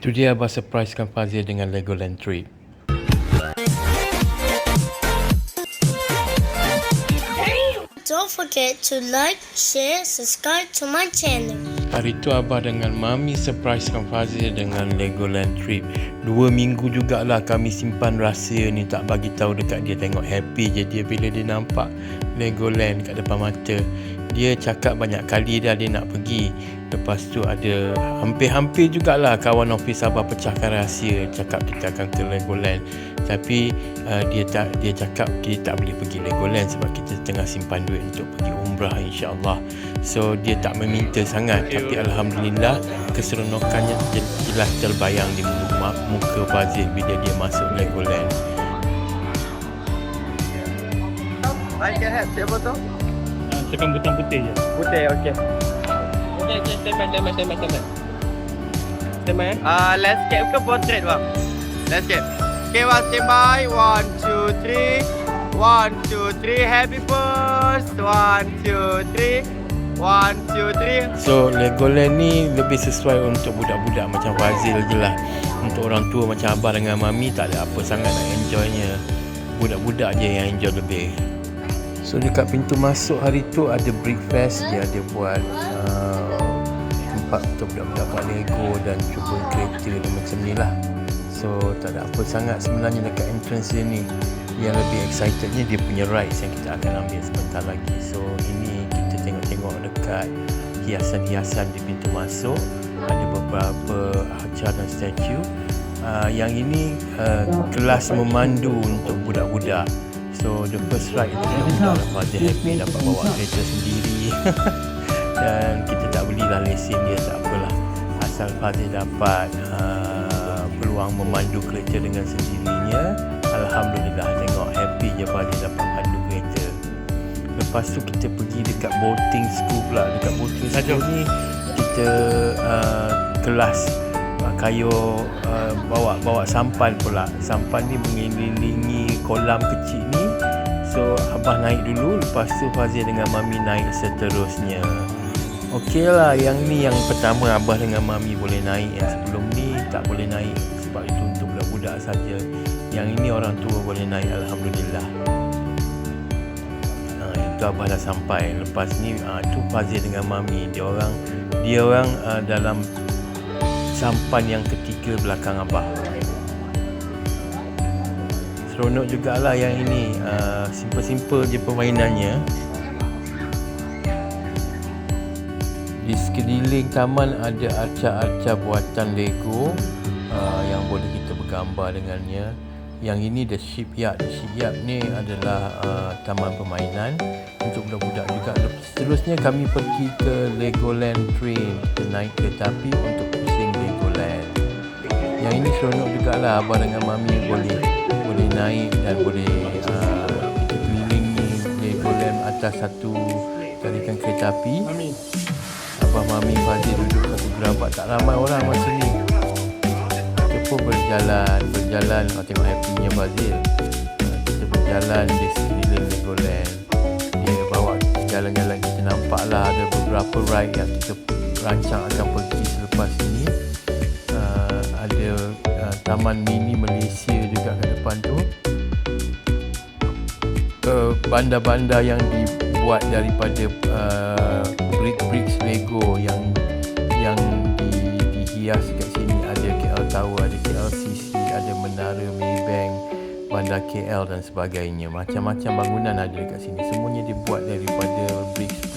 Tu dia Abah surprisekan Fazil dengan Legoland trip. Don't forget to like, share, subscribe to my channel. Hari tu Abah dengan Mami surprisekan Fazil dengan Legoland trip. Dua minggu jugalah kami simpan rahsia ni tak bagi tahu dekat dia tengok happy je dia bila dia nampak Legoland kat depan mata. Dia cakap banyak kali dah dia nak pergi. Lepas tu ada hampir-hampir jugalah kawan office Abah pecahkan rahsia cakap kita akan ke Legoland. Tapi uh, dia tak dia cakap kita tak boleh pergi Legoland sebab kita tengah simpan duit untuk pergi umrah insya-Allah. So dia tak meminta sangat tapi alhamdulillah keseronokannya je- jelas terbayang di muka, muka Fazil bila dia masuk Legoland. Can have siapa tu? Ah, tekan butang putih je. Putih, okey. Stand by, stand by, stand by, stand by. Stand by, eh? Uh, landscape ke portrait bang? Landscape. Okay, one stand by. One, two, three. One, two, three. Happy first. One, two, three. One, two, three. So Legoland ni lebih sesuai untuk budak-budak macam Fazil je lah Untuk orang tua macam Abah dengan Mami tak ada apa sangat nak enjoynya Budak-budak je yang enjoy lebih So dekat pintu masuk hari tu ada breakfast Dia ada buat uh, tempat untuk budak-budak buat Lego dan cuba kereta dan macam ni lah. So tak ada apa sangat sebenarnya dekat entrance dia ni. Yang lebih excitednya dia punya rides yang kita akan ambil sebentar lagi. So ini kita tengok-tengok dekat hiasan-hiasan di pintu masuk. Ada beberapa arca dan statue. Uh, Yang ini uh, kelas memandu untuk budak-budak. So the first ride itu budak-budak lepas dapat bawa kereta sendiri. Dan kita belilah lesen dia tak apalah. Asal Fazil dapat uh, peluang memandu kereta dengan sendirinya Alhamdulillah tengok happy je Fazil dapat mandu kereta Lepas tu kita pergi dekat boating school pula. Dekat boating school ni kita uh, kelas uh, kayu uh, bawa bawa sampan pula. Sampan ni mengelilingi kolam kecil ni. So abah naik dulu. Lepas tu Fazil dengan mami naik seterusnya Okey lah yang ni yang pertama abah dengan mami boleh naik yang sebelum ni tak boleh naik sebab itu untuk budak-budak saja yang ini orang tua boleh naik Alhamdulillah Ha, itu abah dah sampai. Lepas ni ha, tu Fazil dengan mami dia orang dia orang uh, dalam sampan yang ketiga belakang abah. Seronok jugalah yang ini uh, simple-simple je permainannya. Di sekeliling taman ada arca-arca buatan Lego uh, yang boleh kita bergambar dengannya. Yang ini the shipyard. The shipyard ni adalah uh, taman permainan untuk budak-budak juga. Seterusnya kami pergi ke Legoland Train. Kita naik kereta api untuk pusing Legoland. Yang ini seronok jugalah abah dengan mami boleh boleh naik dan boleh uh, kita kelilingi Legoland atas satu talikan kereta api. Abah Mami Fazil duduk satu gerabak tak ramai orang masa ni. Kita pun berjalan berjalan. Oh, tengok happy-nya Fazil Ah, kita berjalan di sekeliling Legoland. Dia bawa jalan-jalan kita nampak lah ada beberapa ride yang kita rancang akan pergi selepas ini. Uh, ada uh, Taman Mini Malaysia juga kat depan tu. Uh, bandar-bandar yang dibuat daripada uh, brick-bricks Lego yang yang di, dihias kat sini ada KL Tower, ada KLCC, ada Menara Maybank, Bandar KL dan sebagainya. Macam-macam bangunan ada dekat sini. Semuanya dibuat daripada bricks-bricks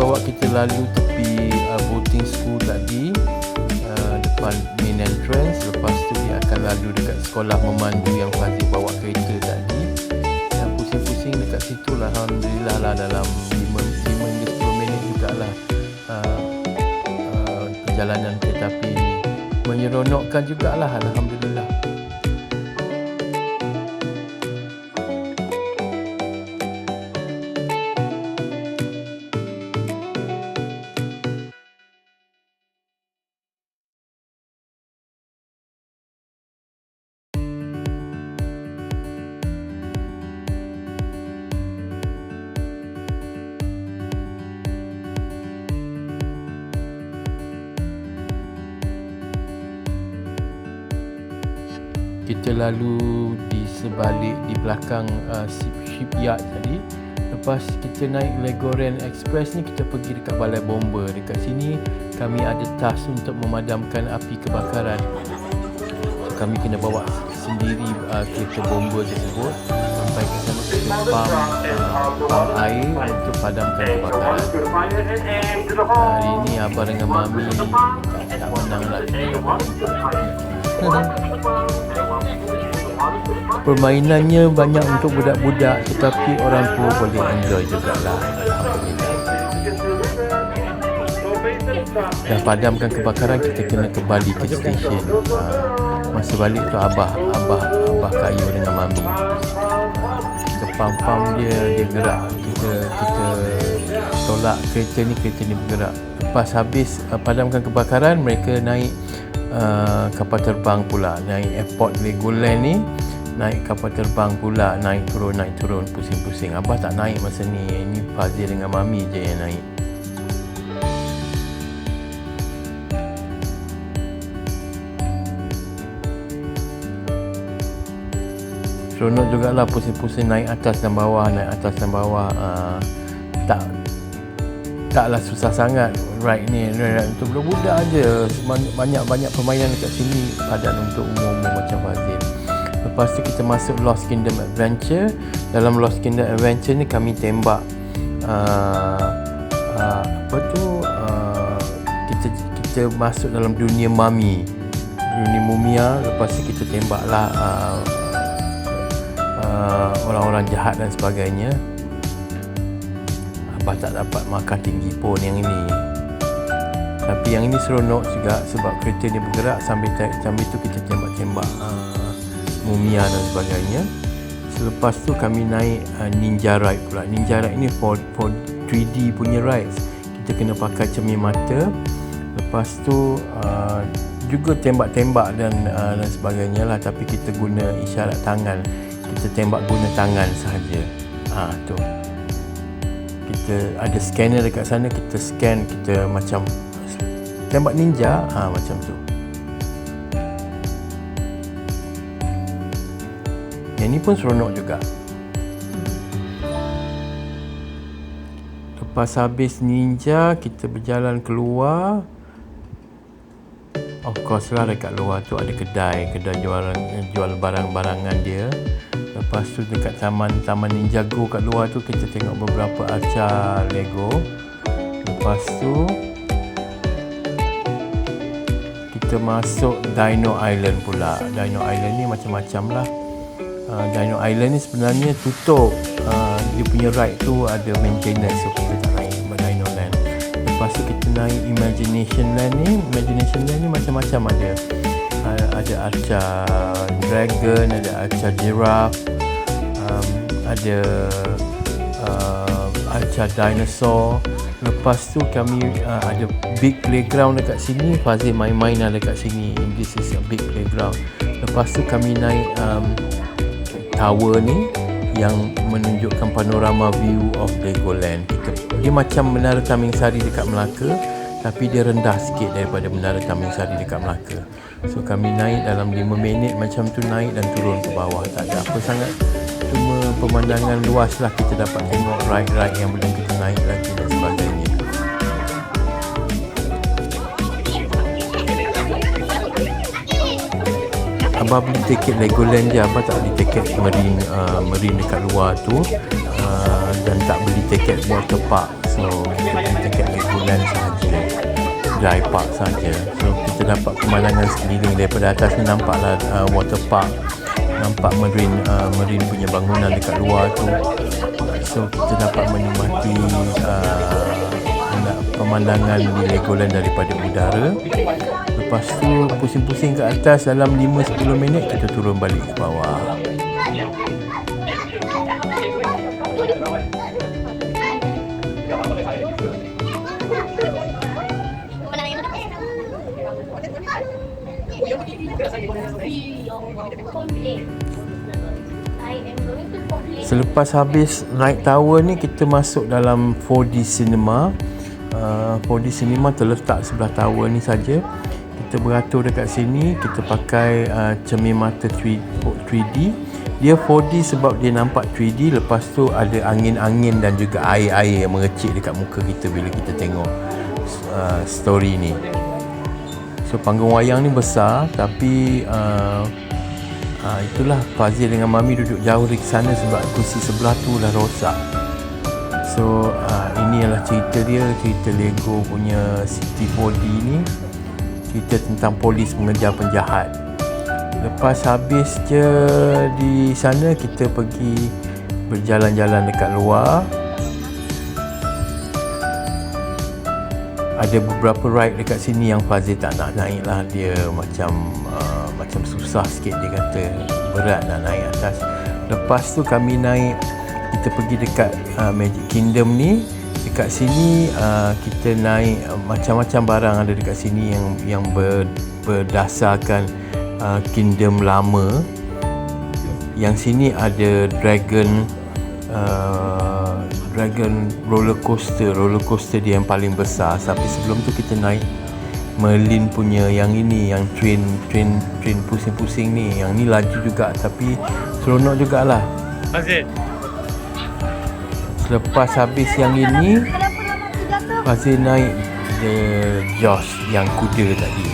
bawa kita lalu tepi uh, boating school tadi. Uh, depan main entrance. Lepas tu dia akan lalu dekat sekolah memandu yang Fazil bawa kereta tadi. Dan pusing-pusing dekat situ lah. Alhamdulillah lah dalam 5, 5 hingga 10 minit jugalah uh, uh, perjalanan kereta api ni menyeronokkan jugalah Alhamdulillah lalu di sebalik di belakang uh, ship, shipyard tadi. Lepas kita naik Legoland Express ni kita pergi dekat balai bomba. Dekat sini kami ada task untuk memadamkan api kebakaran. So, kami kena bawa sendiri uh, kereta bomba tersebut sampai ke sana kita pam pam air untuk padamkan kebakaran. Hari ni abang dengan mami tak, menang lah Permainannya banyak untuk budak-budak tetapi orang tua boleh enjoy jugalah. Dah padamkan kebakaran kita kena kembali ke stesen. Ha, masa balik tu abah abah abah kayu dengan mami. Kita pam-pam dia dia gerak. Kita kita tolak kereta ni kereta ni bergerak. Lepas habis uh, padamkan kebakaran mereka naik uh, kapal terbang pula naik airport Legoland ni naik kapal terbang pula naik turun naik turun pusing-pusing. Abah tak naik masa ni. Ni Fazil dengan mami je yang naik. Seronok jugalah pusing-pusing naik atas dan bawah naik atas dan bawah. Uh, tak taklah susah sangat ride ni. Ride untuk budak-budak je. Banyak-banyak permainan dekat sini padan untuk umur-umur macam Fazil lepas tu kita masuk Lost Kingdom Adventure. Dalam Lost Kingdom Adventure ni kami tembak uh, uh, apa tu uh, kita kita masuk dalam dunia mami. Dunia mumia lepas tu kita tembaklah uh, uh, orang-orang jahat dan sebagainya. Abah tak dapat makan tinggi pun yang ini. Tapi yang ini seronok juga sebab kereta ni bergerak sambil, sambil tu kita tembak-tembak. uh, mumia dan sebagainya. Selepas tu kami naik uh, Ninja Ride pula. Ninja Ride ni for, for 3D punya rides. Kita kena pakai cermin mata. Lepas tu uh, juga tembak-tembak dan uh, dan sebagainya lah. Tapi kita guna isyarat tangan. Kita tembak guna tangan sahaja. Ha tu. Kita ada scanner dekat sana. Kita scan kita macam tembak ninja. Ha macam tu yang ni pun seronok juga. Lepas habis ninja kita berjalan keluar. Of course lah dekat luar tu ada kedai. Kedai jual jual barang-barangan dia. Lepas tu dekat taman taman Ninjago kat luar tu kita tengok beberapa arca Lego. Lepas tu kita masuk Dino Island pula. Dino Island ni macam-macam lah uh, Dino Island ni sebenarnya tutup. Uh, dia punya ride tu ada maintenance so kita tak naik Dino Land. Lepas tu kita naik Imagination Land ni. Imagination Land ni macam-macam. Ada uh, ada arca dragon ada arca giraffe um, ada uh, arca dinosaur. Lepas tu kami uh, ada big playground dekat sini. Fazil main-main lah dekat sini. This is a big playground. Lepas tu kami naik um, tower ni yang menunjukkan panorama view of Legoland. Kita, dia macam menara Taming Sari dekat Melaka tapi dia rendah sikit daripada menara Taming Sari dekat Melaka. So kami naik dalam 5 minit macam tu naik dan turun ke bawah. Tak ada apa sangat. Cuma pemandangan luas lah kita dapat tengok ride-ride yang belum kita naik lagi dan sebagainya Abah beli tiket Legoland je. Abah tak beli tiket Marine uh, Marine dekat luar tu. Uh, dan tak beli tiket water park. So kita beli tiket Legoland sahaja. Dry park saja so kita dapat pemandangan sekeliling daripada atas ni nampaklah uh, water park. Nampak marine uh, marine punya bangunan dekat luar tu. So kita dapat menikmati uh, pemandangan Legoland daripada udara lepas tu pusing-pusing ke atas dalam 5-10 minit kita turun balik ke bawah Selepas habis naik tower ni kita masuk dalam 4D cinema. Uh, 4D cinema terletak sebelah tower ni saja. kita beratur dekat sini. Kita pakai uh, cermin mata 3, 3D dia 4D sebab dia nampak 3D lepas tu ada angin-angin dan juga air-air yang mengecik dekat muka kita bila kita tengok uh, story ni. So panggung wayang ni besar tapi uh, uh, itulah Fazil dengan Mami duduk jauh dari sana sebab kursi sebelah tu dah rosak so uh, ini adalah cerita dia cerita Lego punya City 4D ni. Cerita tentang polis mengejar penjahat. Lepas habis je di sana kita pergi berjalan-jalan dekat luar. Ada beberapa ride dekat sini yang Fazil tak nak naik lah. Dia macam uh, macam susah sikit dia kata berat nak naik atas. Lepas tu kami naik kita pergi dekat uh, Magic Kingdom ni dekat sini uh, kita naik uh, macam-macam barang ada dekat sini yang yang ber, berdasarkan uh, kingdom lama. Yang sini ada dragon uh, dragon roller coaster. Roller coaster dia yang paling besar. Tapi sebelum tu kita naik Merlin punya yang ini yang train train train pusing-pusing ni. Yang ni laju juga tapi seronok jugalah. Fazil. Selepas habis yang ini Fazil naik The Josh yang kuda tadi.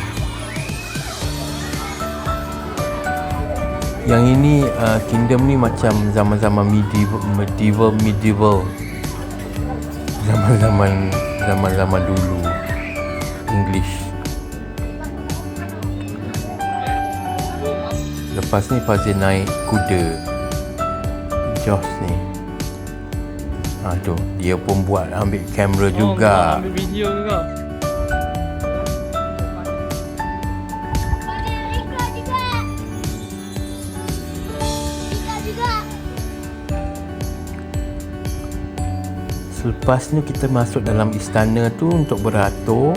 Yang ini uh, Kingdom ni macam zaman-zaman medieval medieval medieval. Zaman-zaman zaman-zaman dulu. English. Lepas ni Fazil naik kuda. Josh ni Ha tu, dia pun buat ambil kamera juga. Oh, ambil video juga. Selepas ni kita masuk dalam istana tu untuk beratur.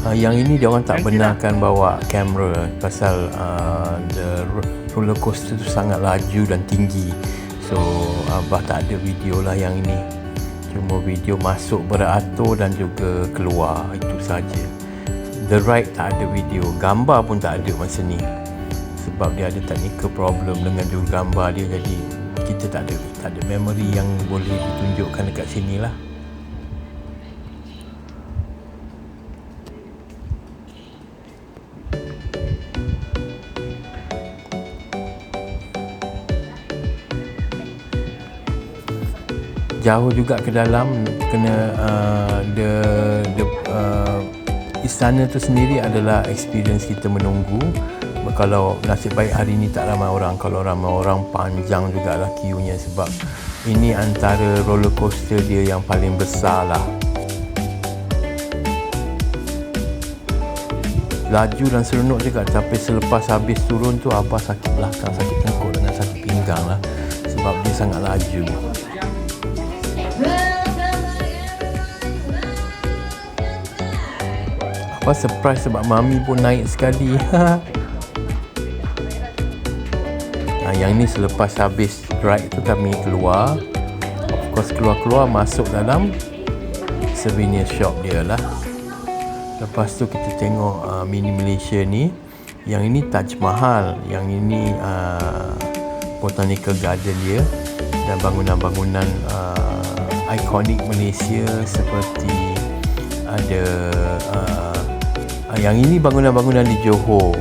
Uh, yang ini dia orang tak benarkan bawa kamera pasal uh, the ro- roller coaster tu sangat laju dan tinggi. So abah tak ada video lah yang ini. Cuma video masuk beratur dan juga keluar itu saja. The ride tak ada video, gambar pun tak ada masa ni. Sebab dia ada technical problem dengan juru gambar dia jadi kita tak ada tak ada memory yang boleh ditunjukkan dekat sini lah. Jauh juga ke dalam kena uh, the the uh, istana tu sendiri adalah experience kita menunggu. Kalau nasib baik hari ni tak ramai orang kalau ramai orang panjang jugalah queue-nya sebab ini antara roller coaster dia yang paling besar lah laju dan seronok juga tapi selepas habis turun tu abah sakit belakang sakit tengkuk dengan sakit pinggang lah. Sebab dia sangat laju Apa surprise sebab mami pun naik sekali. ha, yang ni selepas habis ride tu kami keluar. Of course keluar-keluar masuk dalam souvenir shop dia lah. Lepas tu kita tengok uh, mini Malaysia ni. Yang ini Taj Mahal, yang ini uh, Botanical Garden dia dan bangunan-bangunan uh, ikonik Malaysia seperti ada uh, yang ini bangunan-bangunan di Johor.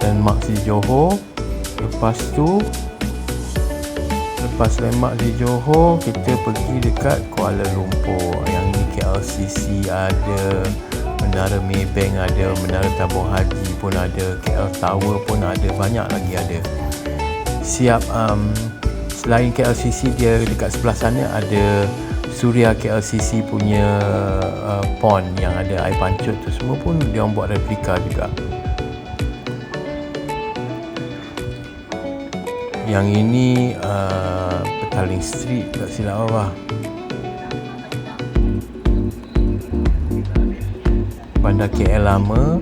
Dan Mak di Johor lepas tu lepas lemak di Johor kita pergi dekat Kuala Lumpur. Yang ini KLCC ada Menara Maybank ada Menara Tabung Haji pun ada KL Tower pun ada banyak lagi ada. Siap um, selain KLCC dia dekat sebelah sana ada Suria KLCC punya uh, pond yang ada air pancut tu semua pun dia orang buat replika juga. Yang ini uh, Petaling Street tak silap apa Bandar KL lama.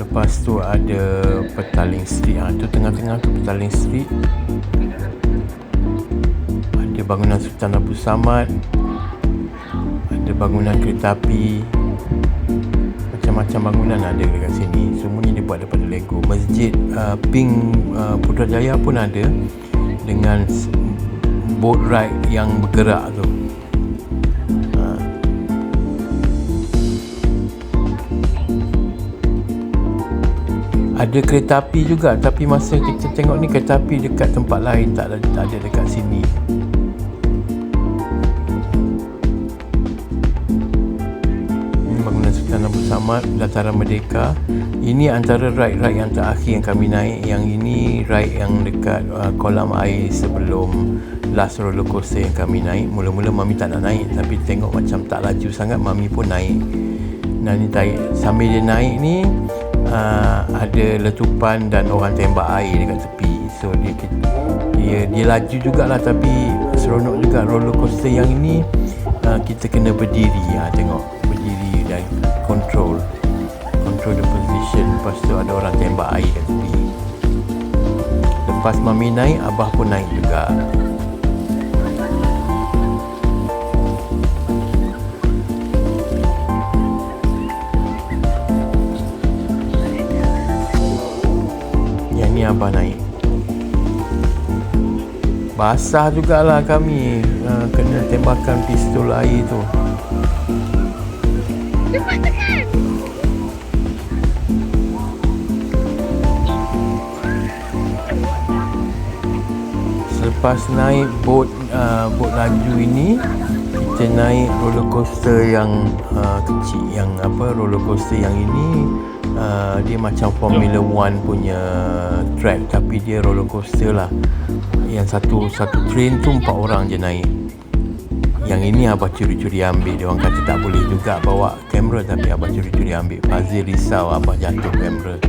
Lepas tu ada Petaling Street. Ha, tu tengah-tengah tu Petaling Street bangunan Sultan Abu Samad ada bangunan kereta api macam-macam bangunan ada dekat sini. Semuanya dia buat daripada Lego. Masjid uh, Pink uh, Putrajaya pun ada dengan boat ride yang bergerak tu. Ha. ada kereta api juga tapi masa kita tengok ni kereta api dekat tempat lain tak ada, tak ada dekat sini Samad Dataran Merdeka. Ini antara ride-ride yang terakhir yang kami naik. Yang ini ride yang dekat uh, kolam air sebelum last roller coaster yang kami naik. Mula-mula mami tak nak naik tapi tengok macam tak laju sangat mami pun naik. Dan ni tarik sambil dia naik ni uh, ada letupan dan orang tembak air dekat tepi. So dia dia, dia laju jugalah tapi seronok juga roller coaster yang ini uh, kita kena berdiri. Ha, tengok berdiri dan control position lepas tu ada orang tembak air kat tepi. Lepas mami naik abah pun naik juga. Yang ni abah naik. Basah jugalah kami uh, kena tembakan pistol air tu Selepas naik bot uh, bot laju ini kita naik roller coaster yang uh, kecil yang apa roller coaster yang ini uh, dia macam Formula One punya track tapi dia roller coaster lah. Yang satu satu train tu empat orang je naik. Yang ini abah curi-curi ambil dia orang kata tak boleh juga bawa kamera tapi abah curi-curi ambil. Fazil risau abah jatuh kamera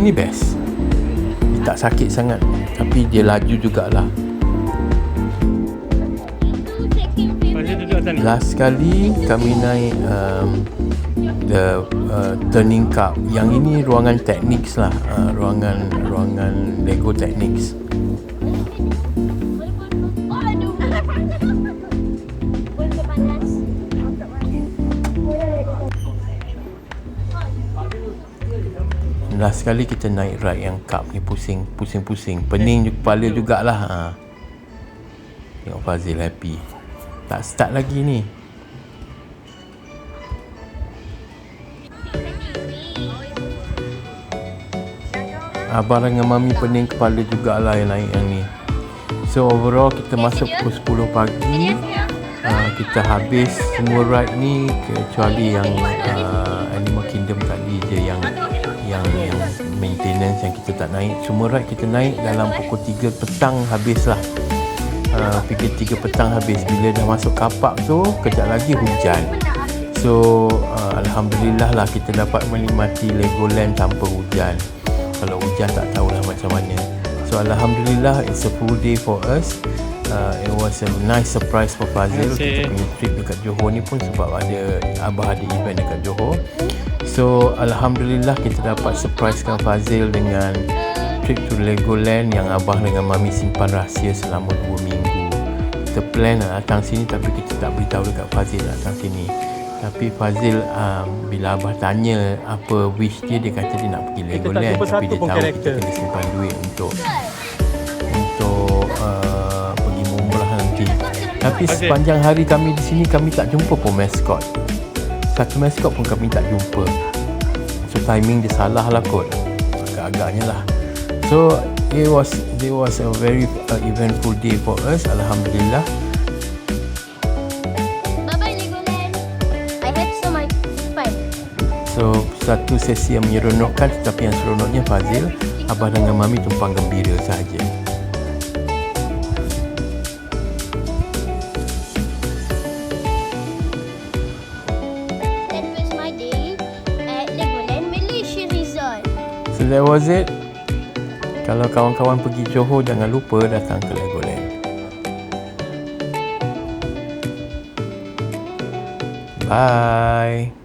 Yang ni best. Dia tak sakit sangat. Tapi dia laju jugalah. Last kali kami naik um, The uh, Turning Cup. Yang ini ruangan tekniks lah. Uh, Ruangan Ruangan Lego Technics Last kali kita naik ride yang cup ni pusing Pusing-pusing. Pening juga kepala jugalah ha. Tengok Fazil happy. Tak start lagi ni. Abang dengan Mami pening kepala jugalah yang naik yang ni. So overall kita masuk pukul 10 pagi. Uh, Kita habis semua ride ni Kecuali yang uh, Animal Kingdom maintenance yang kita tak naik. Semua ride kita naik dalam pukul 3 petang habis lah uh, Pukul 3 petang habis. Bila dah masuk kapak tu Kejap lagi hujan. So uh, Alhamdulillah lah kita dapat menikmati Legoland tanpa hujan. Kalau hujan tak tahulah macam mana. So Alhamdulillah it's a full day for us uh, It was a nice surprise for Fazil. Kita punya trip dekat Johor ni pun sebab ada Abah ada event dekat Johor So Alhamdulillah kita dapat surprisekan Fazil dengan trip to Legoland yang Abah dengan Mami simpan rahsia selama 2 minggu kita plan nak datang sini tapi kita tak beritahu dekat Fazil nak datang sini tapi Fazil um, bila Abah tanya apa wish dia dia kata dia nak pergi Legoland tapi dia tahu karakter. kita kena simpan duit untuk untuk uh, tapi Fazil. sepanjang hari kami di sini kami tak jumpa pun mascot. Satu mascot pun kami tak jumpa. So timing dia salah lah kot. Agak-agaknya lah. So it was it was a very uh, eventful day for us. Alhamdulillah. Bye-bye, Legoland. I had so much fun. So satu sesi yang menyeronokkan tetapi yang seronoknya Fazil Abah dengan Mami tumpang gembira sahaja that was it. Kalau kawan-kawan pergi Johor jangan lupa datang ke Legoland. Bye